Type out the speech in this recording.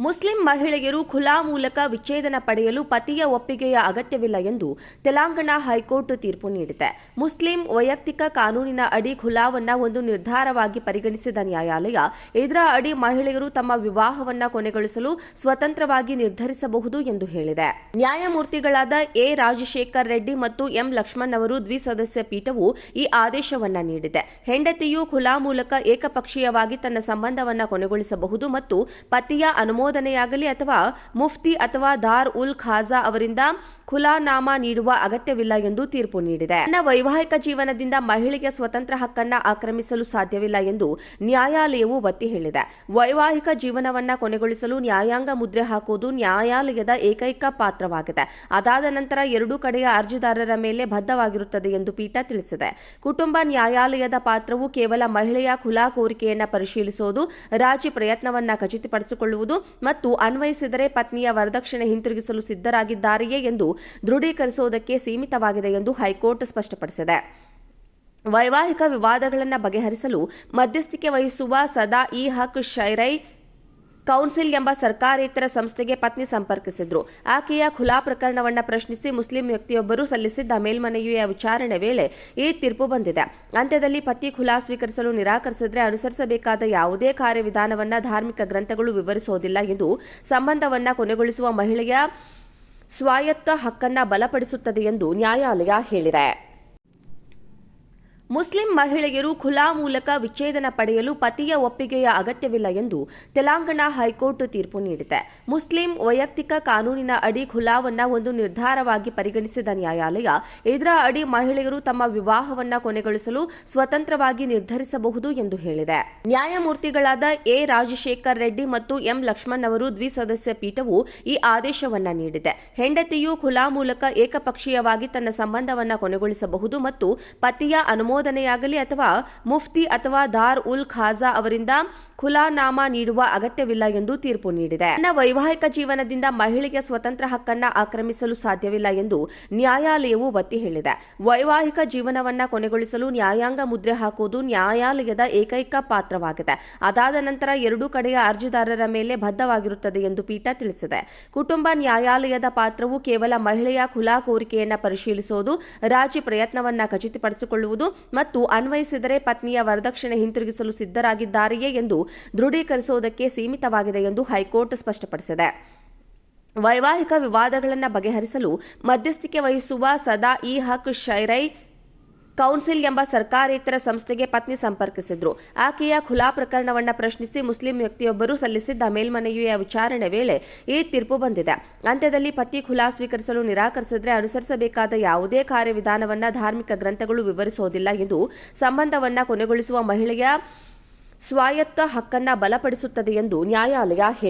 Muslim ಮಹಿಳೆಯರು ಖುಲಾ ಮೂಲಕ ವಿಚ್ಛೇದನ ಪಡೆಯಲು ಪತಿಯ ಒಪ್ಪಿಗೆಯ ಅಗತ್ಯವಿಲ್ಲ ಎಂದು ತೆಲಂಗಾಣ ಹೈಕೋರ್ಟ್ ತೀರ್ಪು ನೀಡಿದೆ. ಮುಸ್ಲಿಂ ವೈಯಕ್ತಿಕ ಕಾನೂನಿನ ಅಡಿ ಖುಲಾವನ್ನ ಒಂದು ನಿರ್ಧಾರವಾಗಿ ಪರಿಗಣಿಸಿದ ನ್ಯಾಯಾಲಯ, ಇದರ ಅಡಿ ಮಹಿಳೆಯರು ತಮ್ಮ ವಿವಾಹವನ್ನ ಕೊನೆಗೊಳಿಸಲು ಸ್ವತಂತ್ರವಾಗಿ ನಿರ್ಧರಿಸಬಹುದು ಎಂದು ಹೇಳಿದೆ. ನ್ಯಾಯಮೂರ್ತಿಗಳಾದ ಎ. ರಾಜಶೇಖರ್ ರೆಡ್ಡಿ ಮತ್ತು ಎಂ. ಲಕ್ಷ್ಮಣ್ ಅವರು ದ್ವಿಸದಸ್ಯ ಪೀಠವು ಈ ಆದೇಶವನ್ನ ನೀಡಿದೆ. ಹೆಂಡತಿಯು ಖುಲಾ ಮೂಲಕ ಏಕಪಕ್ಷೀಯವಾಗಿ ತನ್ನ ಸಂಬಂಧವನ್ನ ಕೊನೆಗೊಳಿಸಬಹುದು ಮತ್ತು ಪತಿಯ ಅನುಮೋದನೆಯಾಗಲಿ ಅಥವಾ ಮುಫ್ತಿ ಅಥವಾ ದಾರ್ ಉಲ್ ಖಾಜಾ ಅವರಿಂದ ಖುಲಾನಾಮ ನೀಡುವ ಅಗತ್ಯವಿಲ್ಲ ಎಂದು ತೀರ್ಪು ನೀಡಿದೆ. ತನ್ನ ವೈವಾಹಿಕ ಜೀವನದಿಂದ ಮಹಿಳೆಗೆ ಸ್ವತಂತ್ರ ಹಕ್ಕನ್ನ ಆಕ್ರಮಿಸಲು ಸಾಧ್ಯವಿಲ್ಲ ಎಂದು ನ್ಯಾಯಾಲಯವು ಒತ್ತಿ ಹೇಳಿದೆ. ವೈವಾಹಿಕ ಜೀವನವನ್ನ ಕೊನೆಗೊಳಿಸಲು ನ್ಯಾಯಾಂಗ ಮುದ್ರೆ ಹಾಕುವುದು ನ್ಯಾಯಾಲಯದ ಏಕೈಕ ಪಾತ್ರವಾಗಿದೆ. ಅದಾದ ನಂತರ ಎರಡೂ ಕಡೆಯ ಅರ್ಜಿದಾರರ ಮೇಲೆ ಬದ್ಧವಾಗಿರುತ್ತದೆ ಎಂದು ಪೀಠ ತಿಳಿಸಿದೆ. ಕುಟುಂಬ ನ್ಯಾಯಾಲಯದ ಪಾತ್ರವು ಕೇವಲ ಮಹಿಳೆಯ ಖುಲಾ ಕೋರಿಕೆಯನ್ನ ಪರಿಶೀಲಿಸುವುದು, ರಾಜಿ ಪ್ರಯತ್ನವನ್ನ ಖಚಿತಪಡಿಸಿಕೊಳ್ಳುವುದು ಮತ್ತು ಅನ್ವಯಿಸಿದರೆ ಪತ್ನಿಯ ವರದಕ್ಷಿಣೆ ಹಿಂತಿರುಗಿಸಲು ಸಿದ್ಧರಾಗಿದ್ದಾರೆಯೇ ಎಂದು ದೃಢೀಕರಿಸುವುದಕ್ಕೆ ಸೀಮಿತವಾಗಿದೆ ಎಂದು ಹೈಕೋರ್ಟ್ ಸ್ಪಷ್ಟಪಡಿಸಿದೆ. ವೈವಾಹಿಕ ವಿವಾದಗಳನ್ನು ಬಗೆಹರಿಸಲು ಮಧ್ಯಸ್ಥಿಕೆ ವಹಿಸುವ ಸದಾ ಇ ಹಕ್ ಶೈರೈ ಕೌನ್ಸಿಲ್ ಎಂಬ ಸರ್ಕಾರೇತರ ಸಂಸ್ಥೆಗೆ ಪತ್ನಿ ಸಂಪರ್ಕಿಸಿದ್ರು. ಆಕೆಯ ಖುಲಾ ಪ್ರಕರಣವನ್ನ ಪ್ರಶ್ನಿಸಿ ಮುಸ್ಲಿಂ ವ್ಯಕ್ತಿಯೊಬ್ಬರು ಸಲ್ಲಿಸಿದ್ದ ಮೇಲ್ಮನವಿಯ ವಿಚಾರಣೆ ವೇಳೆ ಈ ತೀರ್ಪು ಬಂದಿದೆ. ಅಂತ್ಯದಲ್ಲಿ ಪತಿ ಖುಲಾ ಸ್ವೀಕರಿಸಲು ನಿರಾಕರಿಸಿದ್ರೆ ಅನುಸರಿಸಬೇಕಾದ ಯಾವುದೇ ಕಾರ್ಯವಿಧಾನವನ್ನ ಧಾರ್ಮಿಕ ಗ್ರಂಥಗಳು ವಿವರಿಸೋದಿಲ್ಲ ಎಂದು ಸಂಬಂಧವನ್ನ ಕೊನೆಗೊಳಿಸುವ ಮಹಿಳೆಯ ಸ್ವಾಯತ್ತ ಹಕ್ಕನ್ನ ಬಲಪಡಿಸುತ್ತದೆ ಎಂದು ನ್ಯಾಯಾಲಯ ಹೇಳಿದೆ. ಮುಸ್ಲಿಂ ಮಹಿಳೆಯರು ಖುಲಾ ಮೂಲಕ ವಿಚ್ಛೇದನ ಪಡೆಯಲು ಪತಿಯ ಒಪ್ಪಿಗೆಯ ಅಗತ್ಯವಿಲ್ಲ ಎಂದು ತೆಲಂಗಾಣ ಹೈಕೋರ್ಟ್ ತೀರ್ಪು ನೀಡಿದೆ. ಮುಸ್ಲಿಂ ವೈಯಕ್ತಿಕ ಕಾನೂನಿನ ಅಡಿ ಖುಲಾವನ್ನ ಒಂದು ನಿರ್ಧಾರವಾಗಿ ಪರಿಗಣಿಸಿದ ನ್ಯಾಯಾಲಯ, ಇದರ ಅಡಿ ಮಹಿಳೆಯರು ತಮ್ಮ ವಿವಾಹವನ್ನ ಕೊನೆಗೊಳಿಸಲು ಸ್ವತಂತ್ರವಾಗಿ ನಿರ್ಧರಿಸಬಹುದು ಎಂದು ಹೇಳಿದೆ. ನ್ಯಾಯಮೂರ್ತಿಗಳಾದ ಎ. ರಾಜಶೇಖರ್ ರೆಡ್ಡಿ ಮತ್ತು ಎಂ. ಲಕ್ಷ್ಮಣ್ ಅವರು ದ್ವಿಸದಸ್ಯ ಪೀಠವು ಈ ಆದೇಶವನ್ನ ನೀಡಿದೆ. ಹೆಂಡತಿಯು ಖುಲಾ ಮೂಲಕ ಏಕಪಕ್ಷೀಯವಾಗಿ ತನ್ನ ಸಂಬಂಧವನ್ನ ಕೊನೆಗೊಳಿಸಬಹುದು ಮತ್ತು ಪತಿಯ ಅನುಮೋದನೆಯಾಗಲಿ ಅಥವಾ ಮುಫ್ತಿ ಅಥವಾ ದಾರ್ ಉಲ್ ಖಾಜಾ ಅವರಿಂದ ಖುಲಾನಾಮ ನೀಡುವ ಅಗತ್ಯವಿಲ್ಲ ಎಂದು ತೀರ್ಪು ನೀಡಿದೆ. ತನ್ನ ವೈವಾಹಿಕ ಜೀವನದಿಂದ ಮಹಿಳೆಗೆ ಸ್ವತಂತ್ರ ಹಕ್ಕನ್ನ ಆಕ್ರಮಿಸಲು ಸಾಧ್ಯವಿಲ್ಲ ಎಂದು ನ್ಯಾಯಾಲಯವು ಒತ್ತಿ ಹೇಳಿದೆ. ವೈವಾಹಿಕ ಜೀವನವನ್ನ ಕೊನೆಗೊಳಿಸಲು ನ್ಯಾಯಾಂಗ ಮುದ್ರೆ ಹಾಕುವುದು ನ್ಯಾಯಾಲಯದ ಏಕೈಕ ಪಾತ್ರವಾಗಿದೆ. ಅದಾದ ನಂತರ ಎರಡೂ ಕಡೆಯ ಅರ್ಜಿದಾರರ ಮೇಲೆ ಬದ್ಧವಾಗಿರುತ್ತದೆ ಎಂದು ಪೀಠ ತಿಳಿಸಿದೆ. ಕುಟುಂಬ ನ್ಯಾಯಾಲಯದ ಪಾತ್ರವು ಕೇವಲ ಮಹಿಳೆಯ ಖುಲಾ ಕೋರಿಕೆಯನ್ನ ಪರಿಶೀಲಿಸುವುದು, ರಾಜಿ ಪ್ರಯತ್ನವನ್ನ ಖಚಿತಪಡಿಸಿಕೊಳ್ಳುವುದು ಮತ್ತು ಅನ್ವಯಿಸಿದರೆ ಪತ್ನಿಯ ವರದಕ್ಷಿಣೆ ಹಿಂತಿರುಗಿಸಲು ಸಿದ್ಧರಾಗಿದ್ದಾರೆಯೇ ಎಂದು ದೃಢೀಕರಿಸುವುದಕ್ಕೆ ಸೀಮಿತವಾಗಿದೆ ಎಂದು ಹೈಕೋರ್ಟ್ ಸ್ಪಷ್ಟಪಡಿಸಿದೆ. ವೈವಾಹಿಕ ವಿವಾದಗಳನ್ನು ಬಗೆಹರಿಸಲು ಮಧ್ಯಸ್ಥಿಕೆ ವಹಿಸುವ ಸದಾ ಇ ಹಕ್ ಶೈರೈ ಕೌನ್ಸಿಲ್ ಎಂಬ ಸರ್ಕಾರೇತರ ಸಂಸ್ಥೆಗೆ ಪತ್ನಿ ಸಂಪರ್ಕಿಸಿದ್ರು. ಆಕೆಯ ಖುಲಾ ಪ್ರಕರಣವನ್ನ ಪ್ರಶ್ನಿಸಿ ಮುಸ್ಲಿಂ ವ್ಯಕ್ತಿಯೊಬ್ಬರು ಸಲ್ಲಿಸಿದ್ದ ಮೇಲ್ಮನೆಯ ವಿಚಾರಣೆ ವೇಳೆ ಈ ತೀರ್ಪು ಬಂದಿದೆ. ಅಂತ್ಯದಲ್ಲಿ ಪತಿ ಖುಲಾ ಸ್ವೀಕರಿಸಲು ನಿರಾಕರಿಸಿದ್ರೆ ಅನುಸರಿಸಬೇಕಾದ ಯಾವುದೇ ಕಾರ್ಯವಿಧಾನವನ್ನ ಧಾರ್ಮಿಕ ಗ್ರಂಥಗಳು ವಿವರಿಸೋದಿಲ್ಲ ಎಂದು ಸಂಬಂಧವನ್ನ ಕೊನೆಗೊಳಿಸುವ ಮಹಿಳೆಯ ಸ್ವಾಯತ್ತ ಹಕ್ಕನ್ನ ಬಲಪಡಿಸುತ್ತದೆ ಎಂದು ನ್ಯಾಯಾಲಯ ಹೇಳಿದೆ